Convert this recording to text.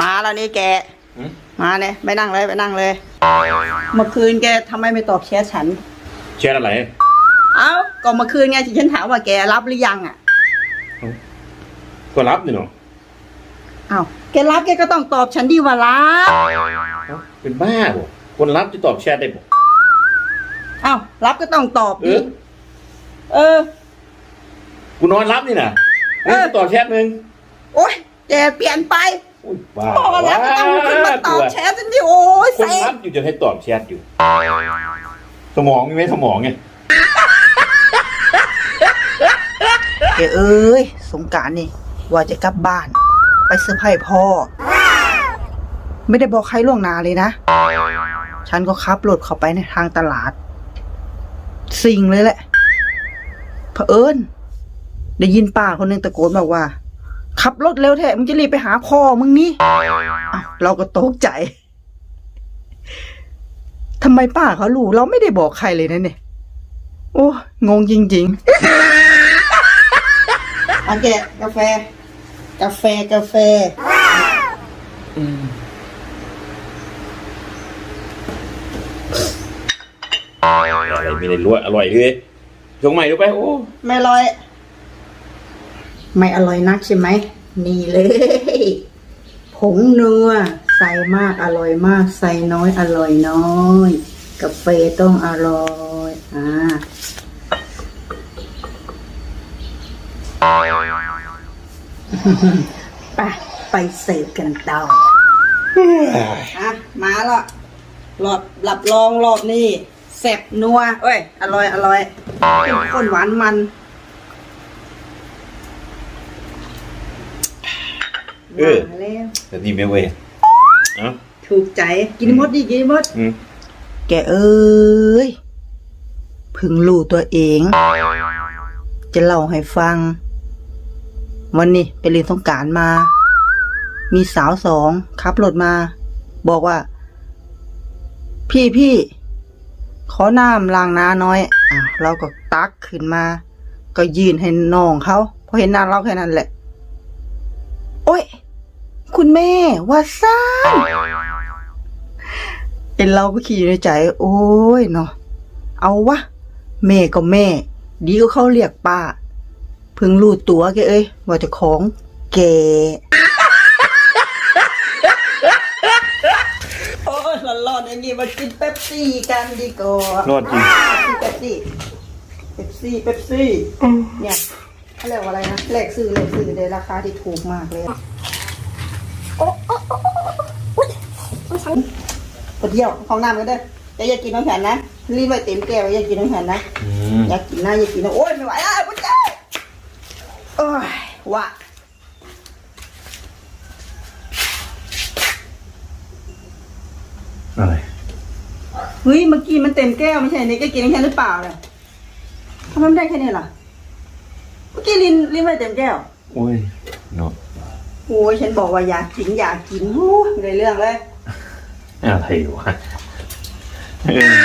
มาแล้วนี่แกหืมมาเนี่ยไปนั่งเลยไปนั่งเลย เมื่อคืนแกทำไมไม่ตอบแชทฉัน แชทอะไร เอ้าก็เมื่อคืนไงที่ฉันถามว่าแกรับหรือยังอะ ก็รับนี่เนาะเอ้าแกรับแกก็ต้องตอบฉันดีว่ารับเอ้าเป็นบ้าบ่คนรับจะตอบแชทได้บ่เอ้ารับก็ต้องตอบเอดิอเออ กูนอนรับนี่น่ะเออจะตอบแชทมึงโอ๊ยแกเปลี่ยนไป อุ้ยบ้าพอแล้วก็ต้องขึ้นมาตอบแชทฉันดิโอ้ยคนเซ็งรับอยู่จะให้ตอบแชทอยู่ สมองมีไหมสมองไงแกเอ้ย สงกรารนี่ ว่าจะกลับบ้าน ไปเซอร์ไพรส์พ่อ ไม่ได้บอกใครล่วงหน้าเลยนะ ฉันก็ขับรถเข้าไปในทางตลาด สิ่งเลยแหละเผอิญได้ยินป้าคนหนึงตะโกนบอกว่า ขับรถเร็วแท้มึงจะรีบไปหาพ่อมึงนี่อ้าวเราก็ตกใจทำไมป้าเขารู้เราไม่ได้บอกใครเลยนะเนี่ย โอ้งงจริงๆอันแกะกาแฟ กาแฟกาแฟอะไรไม่ได้รู้อร่อยเลยชงใหม่ดูไปโอ้ไม่อร่อย ไม่อร่อยนักใช่ไหม นี่เลย ผงนัว ใส่มากอร่อยมาก ใส่น้อยอร่อยน้อยกาแฟต้องอร่อยอ่าไปไปเสิร์ฟกันต่ออะมาละหลอดหลับรองรอบนี้แซ่บนัวเอ้ย อร่อยอร่อยเข้มข้นหวานมัน เออ มาแล้วแต่นี่ไม่เว้ยเอ้า ถูกใจกินหมดดิกินหมดอืมแกเอ้ยเพึ่งรู้ตัวเอง จะเล่าให้ฟัง วันนี้ไปเรียนสงกรารมา มีสาวสองขับรถมา บอกว่า พี่พี่ขอน้ำล้างหน้าน้อยอะเราก็ตักขึ้นมา ก็ยืนให้น้องเขาพอเห็นหน้าเราแค่นั้นแหละ โอ้ย คุณแม่ ว่าซ่านเอ็นเราก็ขี่อยู่ในใจ โอ้ยเนาะเอาวะ แม่ก็แม่ ดีก็เขาเรียกป้า เพิ่งรู้ตัวแกเอ้ย ว่าเจะของแกโอ้ยร้อนๆอย่างนี้มากินเป๊ปซี่กันดีกว่ารอดจริงเป๊ปซี่เป๊ปซี่เป๊ปซี่เนี่ยเขาเรียกว่าอะไรนะแลกซื้อแลกซื้อในราคาที่ถูกมากเลยโอ้โอ้โอ้โอ้ ไปเที่ยวห้องน้ำกันเด้อแต่อย่ากินน้ำแข็งนะรีบไปเต็มแก้วอย่ากินน้ำแข็งนะอืมอยากกินนะอยากกินนะโอ๊ยไม่ไหวแล้วพุทธเจ้าโอ้ยว่ะอะไรเฮ้ยเมื่อกี้มันเต็มแก้วไม่ใช่นี่ก็กินน้ำแข็งหรือเปล่าเนี่ยทำไมมันได้แค่นี้ล่ะเมื่อกี้ลินลินไปเต็มแก้วโอ้ยเนาะโอ้ยฉันบอกว่าอยากกินอยากกินโอ้ยไม่ได้เรื่องเลย อะไรวะเออ